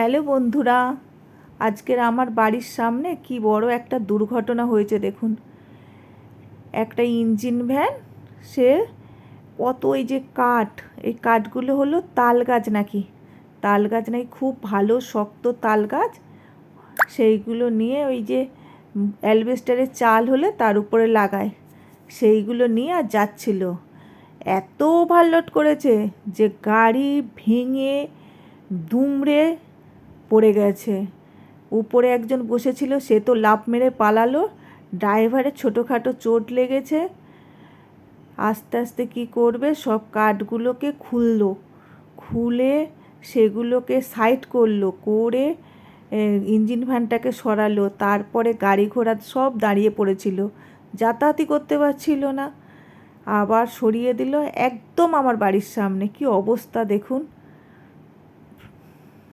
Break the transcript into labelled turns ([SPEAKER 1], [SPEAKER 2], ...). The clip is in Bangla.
[SPEAKER 1] হ্যালো বন্ধুরা, আজকের আমার বাড়ির সামনে কি বড় একটা দুর্ঘটনা হয়েছে দেখুন। একটা ইঞ্জিন ভ্যান, সে কত এই যে কাঠ, এই কাঠগুলো হলো তাল গাছ নাকি। তাল গাছ নাকি খুব ভালো, শক্ত তাল গাছ। সেইগুলো নিয়ে ওই যে অ্যালবেস্টারের চাল হলে তার উপরে লাগায়। সেইগুলো নিয়ে আর যাচ্ছিল। এত ওভারলোড করেছে যে গাড়ি ভেঙে, দুমড়ে পড়ে গেছে। উপরে একজন বসেছিল, সে তো লাফ মেরে পালালো। ড্রাইভারের ছোটোখাটো চোট লেগেছে। আস্তে আস্তে কি করবে? সব কাঠগুলোকে খুললো। খুলে সেগুলোকে সাইড করল, করে ইঞ্জিন ভ্যানটাকে সরালো। তারপরে গাড়ি ঘোড়া সব দাঁড়িয়ে পড়েছিল। যাতায়াতই করতে পারছিল না। আবার সরিয়ে দিল, একদম আমার বাড়ির সামনে। কি অবস্থা দেখুন।